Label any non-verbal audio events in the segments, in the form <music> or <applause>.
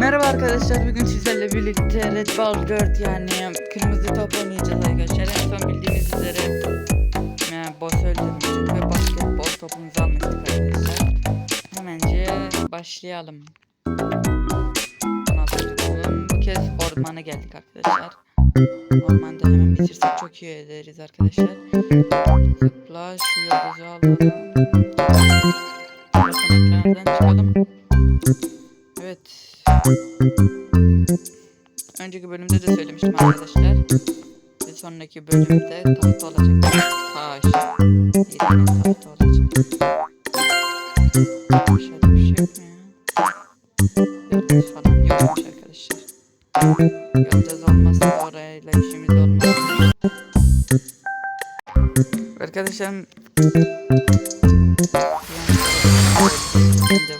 Merhaba arkadaşlar bugün sizlerle birlikte Red Ball 4 yani kırmızı top oynayacağız arkadaşlar. En son bildiğiniz üzere yani boss öldürmüştük ve basketbol topumuzu almıştık arkadaşlar. Hemenci başlayalım. 16. bölüm. Bu kez ormana geldik arkadaşlar. Ormanda hemen bitirsek çok iyi ederiz arkadaşlar. Zıpla şu yıldızı alalım. Çıkalım. Evet. Önceki bölümde de söylemiştim arkadaşlar. Bir sonraki bölümde tahta olacak. Taş. Yerine tahta olacak. Aşağıda bir şey yok falan yokmuş arkadaşlar. Yıldız olmazsa orayla işimiz olmaz. Arkadaşlar edelim.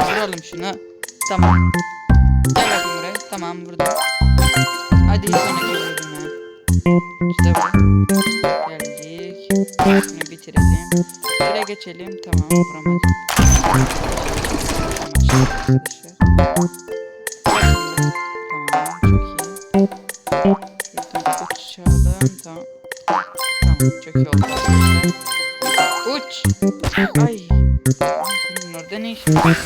Vuralım şunu. Tamam. Gel bakayım buraya. Tamam burada. Hadi sonraki bölüme. İşte bu. Geldik. Bunu bitirelim. Şuraya geçelim. Tamam vuramadım. Tamam Tamam. Tamam çok iyi oldu. Uç. Ay. Senin orada ne işin var?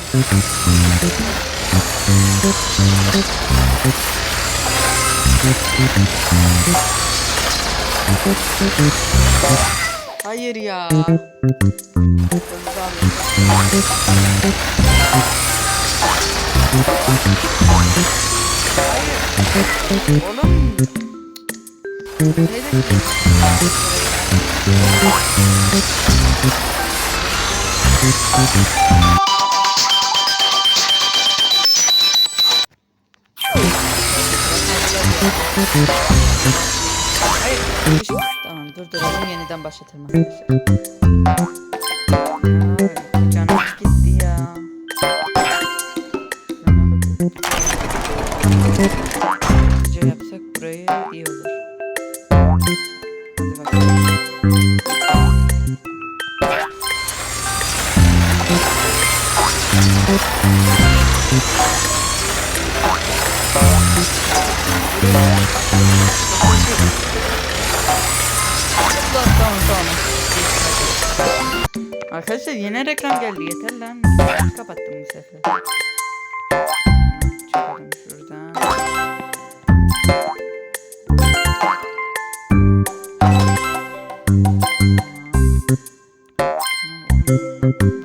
Hayır ya. Hayır. Oğlum. Hayır. Tamam durduralım yeniden başlatalım Tamam tamam tamam. Arkadaşlar yine reklam geldi yeter lan. Kapattım bu sefer. Çıkalım şuradan.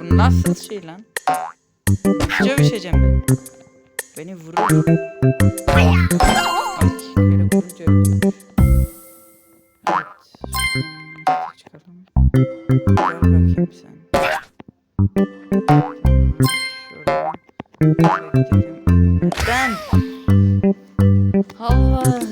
Bu nasıl şey lan? Dövüşeceğim ben. Beni vurur. Ay böyle vurunca öldürmüş. Evet. şuradan Çıkalım. Gel bakayım sen. Şuradan. Şöyle gidelim. Ben. Allah'ım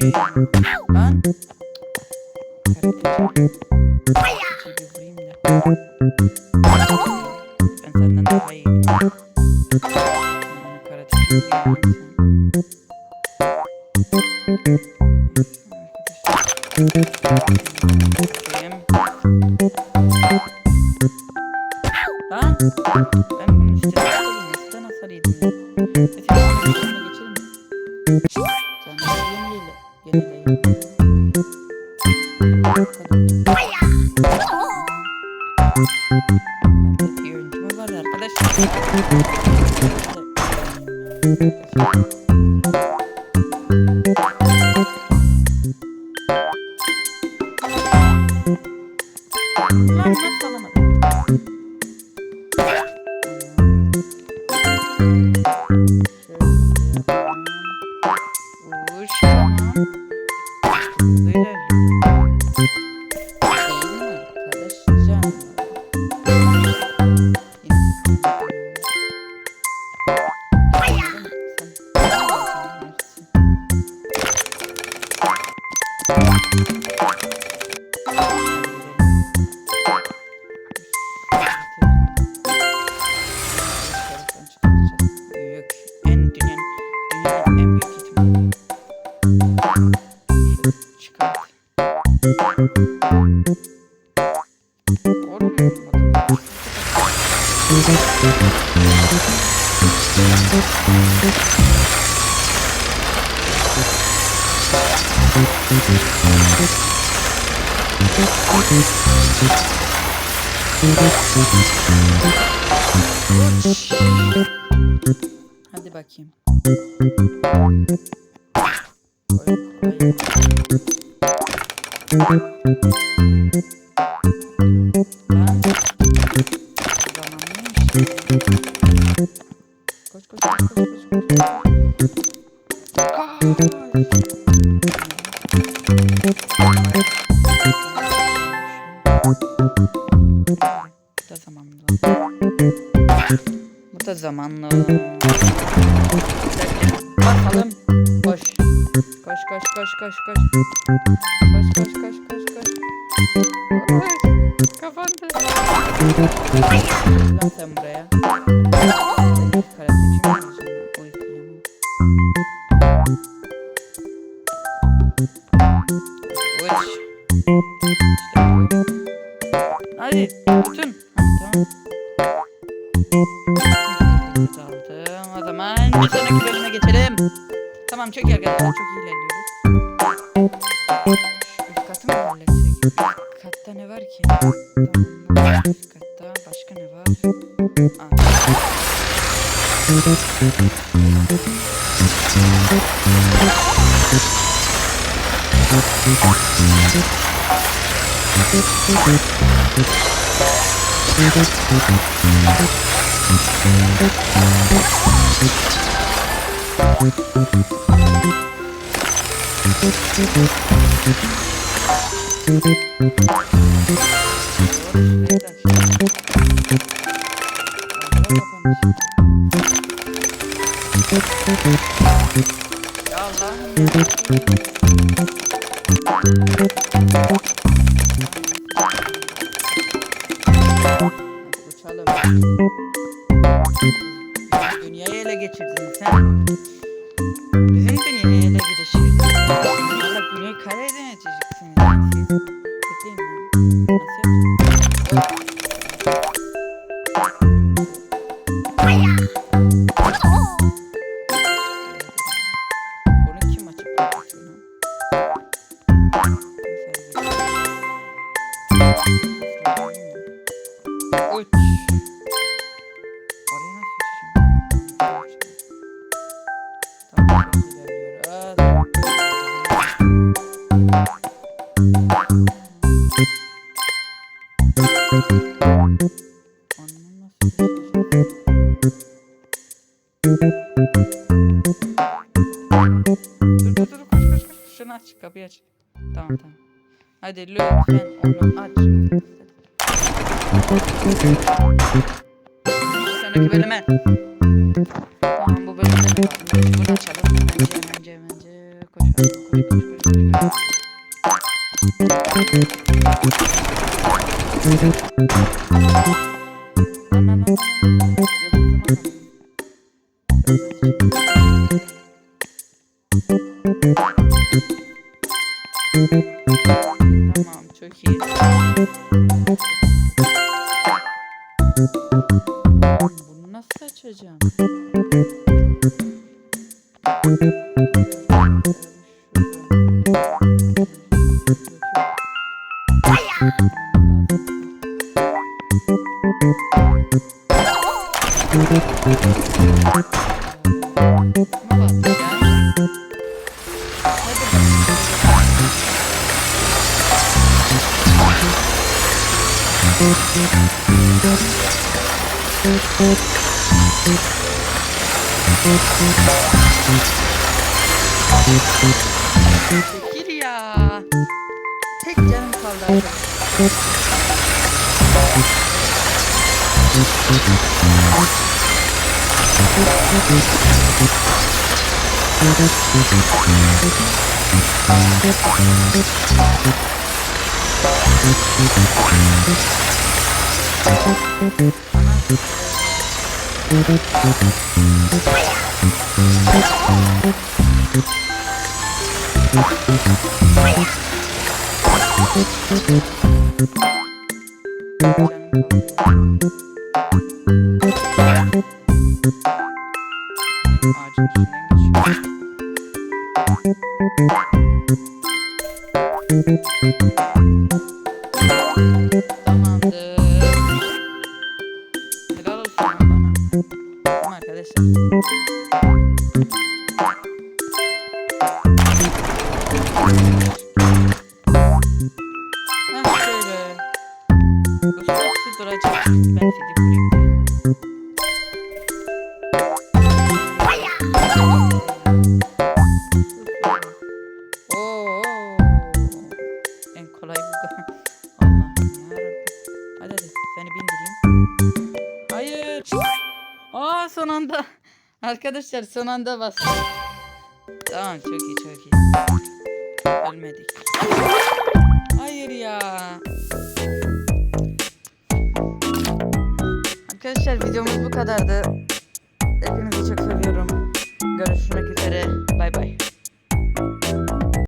da. Ben senden daha iyiyim. Karateci bir vurayım sen. Arkadaşlar. Bakayım. Lan ben bunu işte nasıl neden hasar yedim Lan nasıl Oğlum, adam- Hadi bakayım. Koy, koy. Koş koş koş koş. Koş. Bu da zamanlı. Bu da zamanlı. Bakalım. Koş koş koş. Koş koş koş koş koş. Koş. Kapandı. Lan sen buraya. Hadi tutun. Tamam. Aldım. O zaman bir sonraki bölüme geçelim. Tamam çok iyi arkadaşlar. Çok iyi ilerliyoruz. Başka ne var? Aa. Ya Allah'ım. Uçalım. Dünyayı ele geçirdin sen. Bizim dünyayı ele geçirdin. Valla dünyayı kare edemeyeceksiniz siz. Uç. Oraya nasıl uçacağım? Tamam? Dur dur dur koş koş koş. Şunu aç kapıyı aç. Tamam tamam. Hadi lütfen onu aç. Sonraki bölüme. Tamam bu bölümde ne var? Bunu açalım. Hemen hemen koşalım. Koş koş koş koş. koş. Lan çok iyi. Bunu nasıl açacağım? 길이야. tek canım kaldı arkadaşlar. Thank. <laughs> yarabbim. Hadi hadi seni bindireyim. Hayır. Aa son anda. Arkadaşlar son anda bastım. Tamam çok iyi çok iyi. Ölmedik. Hayır ya. Arkadaşlar videomuz bu kadardı. Hepinizi çok seviyorum. Görüşmek üzere. Bay bay.